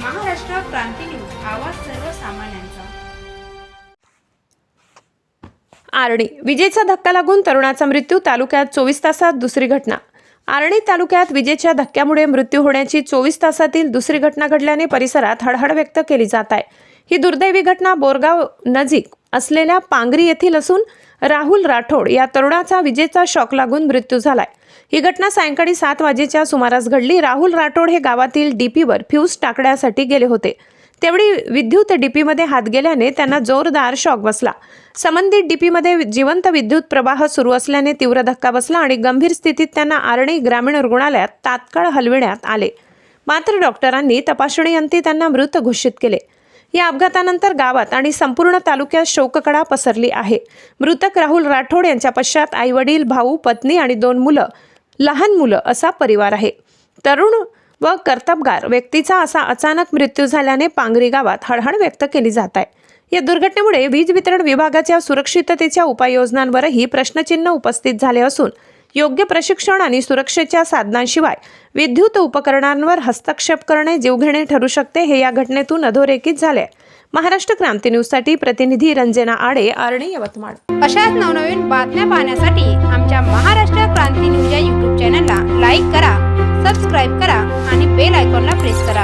क्रांती news आवाज सर्वसामान्यांचा. आर्णी विजेचा धक्का लागून तरुणाचा मृत्यू तालुक्यात चोवीस तासात दुसरी घटना. आर्णी तालुक्यात विजेच्या धक्क्यामुळे मृत्यू होण्याची चोवीस तासातील दुसरी घटना घडल्याने परिसरात हळहळ व्यक्त केली जात आहे. ही दुर्दैवी घटना बोरगाव नजीक असलेल्या पांगरी येथील असून राहुल राठोड या तरुणाचा विजेचा शॉक लागून मृत्यू झालाय. ही घटना सायंकाळी सात वाजेच्या सुमारास घडली. राहुल राठोड हे गावातील डीपीवर फ्यूज टाकण्यासाठी गेले होते. तेवढी विद्युत डीपीमध्ये हात गेल्याने त्यांना जोरदार शॉक बसला. संबंधित डीपीमध्ये जिवंत विद्युत प्रवाह सुरू असल्याने तीव्र धक्का बसला आणि गंभीर स्थितीत त्यांना आर्णी ग्रामीण रुग्णालयात तात्काळ हलविण्यात आले. मात्र डॉक्टरांनी तपासणीअंती त्यांना मृत घोषित केले. या अपघातानंतर गावात आणि संपूर्ण तालुक्यात शोककडा पसरली आहे. मृतक राहुल राठोड यांच्या पश्चात आईवडील भाऊ पत्नी आणि दोन मुलं लहान मुलं असा परिवार आहे. तरुण व कर्तबगार व्यक्तीचा असा अचानक मृत्यू झाल्याने पांगरी गावात हळहळ व्यक्त केली जात आहे. या दुर्घटनेमुळे वीज वितरण विभागाच्या सुरक्षिततेच्या उपाययोजनांवरही प्रश्नचिन्ह उपस्थित झाले असून योग्य प्रशिक्षण आणि सुरक्षेच्या साधनांशिवाय विद्युत उपकरणांवर हस्तक्षेप करणे जीवघेणे ठरू शकते हे या घटनेतून अधोरेखित झाले महाराष्ट्र क्रांती न्यूजसाठी प्रतिनिधी रंजना आडे आरणी यवतमाळ. अशाच नवनवीन बातम्या पाहण्यासाठी आमच्या महाराष्ट्र क्रांती न्यूज या यूट्यूब चॅनलला लाईक करा सबस्क्राईब करा आणि बेल आयकॉनला प्रेस करा.